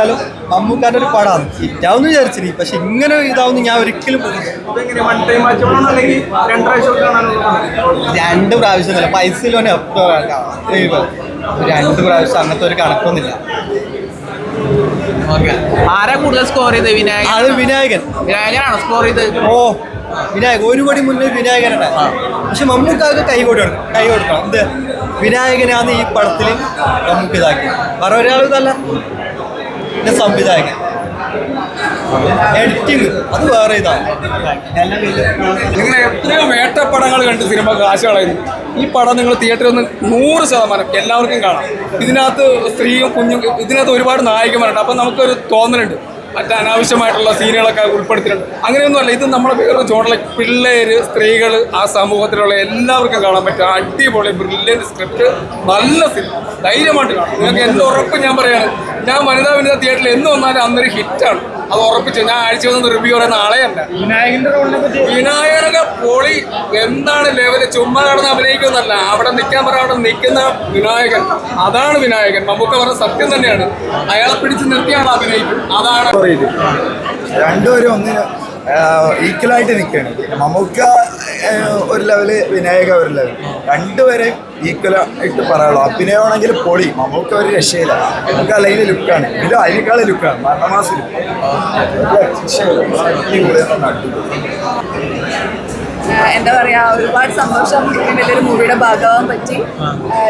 ാലും മമ്മൂക്കാരുടെ ഒരു പടമാണ് ഹിറ്റാവും വിചാരിച്ചിനി. പക്ഷെ ഇങ്ങനെ ഇതാവുന്ന ഞാൻ ഒരിക്കലും രണ്ട് പ്രാവശ്യം ഒന്നുമില്ല. പൈസയിൽ തന്നെ രണ്ട് പ്രാവശ്യം അങ്ങനത്തെ ഒരു കണക്കൊന്നുമില്ല. ആരാ കൂടുതൽ സ്കോർ ചെയ്ത് വിനായകൻ അത് വിനായകൻ. വിനായകനാണ് സ്കോർ ചെയ്ത് ഓ വിനായകൻ. ഒരു കോടി മുന്നേ വിനായകനാണ്. പക്ഷെ മമ്മൂക്കാർക്ക് കൈ കൊടുക്കണം. കൈ കൊടുക്കണം. എന്ത്? വിനായകനാണ് ഈ പടത്തിൽ നമുക്ക് ഇതാക്കി വേറെ ഒരാൾ ഇതല്ല. പിന്നെ സംവിധായകൻ. എഡിറ്റിംഗ് അത് വേറെ ഇതാണ് നിങ്ങൾ എത്രയോ വേട്ടപ്പടങ്ങൾ കണ്ട് സിനിമ കാശ് കളയുന്നു ഈ പടം നിങ്ങൾ തിയേറ്ററിൽ നിന്ന് നൂറ് ശതമാനം എല്ലാവർക്കും കാണാം. ഇതിനകത്ത് സ്ത്രീയും കുഞ്ഞും ഇതിനകത്ത് ഒരുപാട് നായികമാരുണ്ട് അപ്പം നമുക്കൊരു തോന്നലുണ്ട്. മറ്റ് അനാവശ്യമായിട്ടുള്ള സീനുകളൊക്കെ ഉൾപ്പെടുത്തിയിട്ടുണ്ട്. അങ്ങനെയൊന്നുമല്ല ഇത് നമ്മളെ വേറെ ചോടല പിള്ളേര് സ്ത്രീകൾ ആ സമൂഹത്തിലുള്ള എല്ലാവർക്കും കാണാൻ പറ്റും. അടിപൊളി ബ്രില്യന്റ് സ്ക്രിപ്റ്റ് നല്ല സിനിമ ധൈര്യമായിട്ട് കാണാം. നിങ്ങൾക്ക് എന്ത് ഉറപ്പ് ഞാൻ പറയാണ്. ഞാൻ വനിതാ വനിതാ തിയേറ്ററിൽ എന്ന് വന്നാലും അന്നൊരു ഹിറ്റാണ്. അത് ഉറപ്പിച്ചു. ഞാൻ ആഴ്ച വന്ന് റിവ്യൂ പറയുന്ന ആളെയല്ല വിനായകന്റെ റോളിനെ പറ്റി വിനായകനൊക്കെ പൊളി. എന്താണ് ലെവൽ ചുമ്മാ കടന്ന് അഭിനയിക്കുന്നല്ല അവിടെ നിൽക്കാൻ പറ അവിടെ നിൽക്കുന്ന വിനായകൻ. അതാണ് വിനായകൻ. നമുക്ക് പറഞ്ഞ സത്യം തന്നെയാണ്. അയാളെ പിടിച്ച് നിർത്തിയാണ് അഭിനയിക്കും അതാണ്. രണ്ടുപേരും ഒന്നിന് ഈക്വലായിട്ട് നിൽക്കുകയാണ്. മമ്മൂക്ക ഒരു ലെവൽ വിനായക ഒരു ലെവൽ രണ്ടുപേരെയും ഈക്വൽ ആയിട്ട് പറയാനുള്ളൂ. അഭിനയമാണെങ്കിൽ പൊളി. നമുക്ക് ഒരു രക്ഷയില്ല. നമുക്ക് ലൈനിൽ ലുക്കാണ്. ഇത് അതിനേക്കാൾ ലുക്കാണ്. മരണമാസ ആഹ് എന്താ പറയാ ഒരുപാട് സന്തോഷം ഇത്രയും വലിയൊരു മൂവിയുടെ ഭാഗമാകാൻ പറ്റി.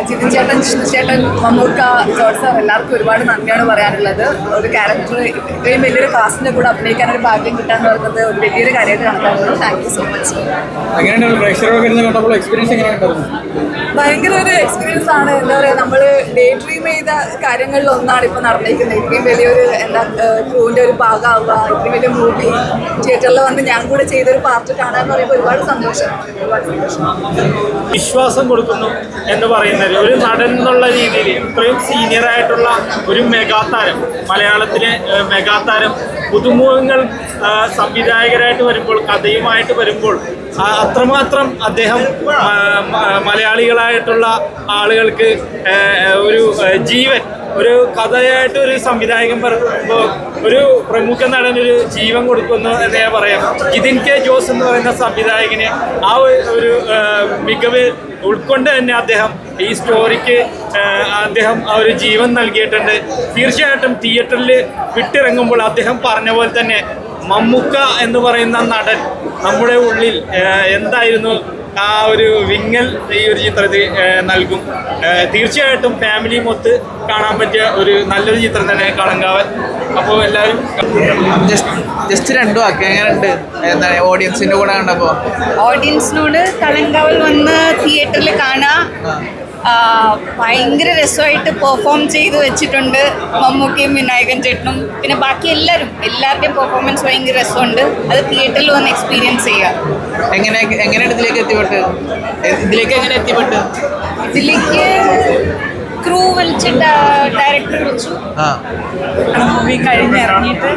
ജിതിൻ ചേട്ടൻ ജിഷ്ണു ചേട്ടൻ മമ്മൂക്ക ജോർജ് സാർ എല്ലാവർക്കും ഒരുപാട് നന്ദിയാണ് പറയാനുള്ളത്. ഒരു ക്യാരക്ടർ ഇത്രയും വലിയൊരു കാസ്റ്റിന്റെ കൂടെ അഭിനയിക്കാൻ ഒരു ഭാഗ്യം കിട്ടാൻ പറയുന്നത് ഒരു വലിയൊരു കാര്യമായിട്ട് കണക്കാക്കുന്നു. താങ്ക് യു സോ മച്ച് ഭയങ്കര ഒരു എക്സ്പീരിയൻസ് ആണ്. എന്താ പറയാ നമ്മൾ ഡേ ഡ്രീം ചെയ്ത കാര്യങ്ങളിൽ ഒന്നാണ് ഇപ്പൊ നടന്നിരിക്കുന്നത്. ഇത്രയും വലിയൊരു എന്താ ക്രൂവിന്റെ ഒരു ഭാഗമാവുക ഇത്രയും വലിയ മൂവി തിയേറ്ററിൽ വന്ന് ഞാൻ കൂടെ ചെയ്തൊരു പാർട്ട് കാണാൻ പറയുമ്പോൾ ഒരുപാട് സന്തോഷം. വിശ്വാസം കൊടുക്കുന്നു എന്ന് പറയുന്നത് ഒരു നടൻ എന്നുള്ള രീതിയിൽ ഇത്രയും സീനിയർ ആയിട്ടുള്ള ഒരു മെഗാതാരം മലയാളത്തിലെ മെഗാതാരം പുതുമുഖങ്ങൾ സംവിധായകരായിട്ട് വരുമ്പോൾ കഥയുമായിട്ട് വരുമ്പോൾ അത്രമാത്രം അദ്ദേഹം മലയാളികളായിട്ടുള്ള ആളുകൾക്ക് ഒരു ജീവൻ ഒരു കഥയായിട്ട് ഒരു സംവിധായകൻ പറയുമ്പോൾ ഒരു പ്രമുഖ നടൻ ഒരു ജീവൻ കൊടുക്കുന്നു എന്നേ പറയാം. ജിതിൻ കെ ജോസ് എന്ന് പറയുന്ന സംവിധായകന് ആ ഒരു മികവ് ഉൾക്കൊണ്ട് തന്നെ അദ്ദേഹം ഈ സ്റ്റോറിക്ക് അദ്ദേഹം ആ ഒരു ജീവൻ നൽകിയിട്ടുണ്ട്. തീർച്ചയായിട്ടും തിയേറ്ററിൽ വിട്ടിറങ്ങുമ്പോൾ അദ്ദേഹം പറഞ്ഞ പോലെ തന്നെ മമ്മൂക്ക എന്ന് പറയുന്ന നടൻ നമ്മുടെ ഉള്ളിൽ എന്തായിരുന്നു ആ ഒരു വിങ്ങൽ ഈ ഒരു ചിത്രത്തിൽ നൽകും. തീർച്ചയായിട്ടും ഫാമിലി മൊത്ത് കാണാൻ പറ്റിയ ഒരു നല്ലൊരു ചിത്രം തന്നെ കളങ്കാവൻ അപ്പോൾ എല്ലാവരും ജസ്റ്റ് ജസ്റ്റ് രണ്ടു വാക്ക്. എങ്ങനെയുണ്ട്? എന്താണ് ഓഡിയൻസിന്റെ കൂടെ കണ്ടപ്പോ? ഓഡിയൻസിനോട് കളങ്കാവൽ വന്ന് തിയേറ്ററിൽ കാണാം. ഭയങ്കര രസമായിട്ട് പെർഫോം ചെയ്ത് വെച്ചിട്ടുണ്ട് മമ്മൂക്കയും വിനായകൻ ചേട്ടനും. പിന്നെ ബാക്കി എല്ലാവരും എല്ലാവരുടെയും പെർഫോമൻസ് ഭയങ്കര രസമുണ്ട്. അത് തിയേറ്ററിൽ വന്ന് എക്സ്പീരിയൻസ് ചെയ്യുക. എങ്ങനെ എങ്ങനെയാണ് ഇതിലേക്ക് എത്തിപ്പെട്ട്? ഇതിലേക്ക് എങ്ങനെ എത്തിപ്പെട്ട്? ഇതിലേക്ക് ക്രൂ വിളിച്ച്. ഡയറക്ടർ വിളിച്ചു മൂവി കഴിഞ്ഞ് ഇറങ്ങിയിട്ട്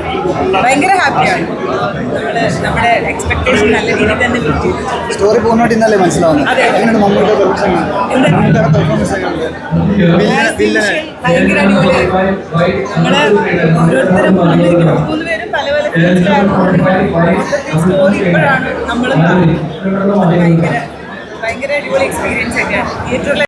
ഭയങ്കര ഹാപ്പിയാണ് നമ്മുടെ എക്സ്പെക്ടേഷൻ നല്ല രീതിയിൽ തന്നെ സ്റ്റോറി പൂർണമായിട്ട് ഇന്നല്ലേ മനസ്സിലാവുന്നത്? എങ്ങനെയാണ് മമ്മൂക്ക പെർഫോമൻസ് പെർഫോമൻസ് പല ഫീൽഡിലാണ് സ്റ്റോറി ഇപ്പോഴാണ് നമ്മൾ ഭയങ്കര ഭയങ്കര അടിപൊളി എക്സ്പീരിയൻസ് ഒക്കെയാണ്. തിയേറ്ററിൽ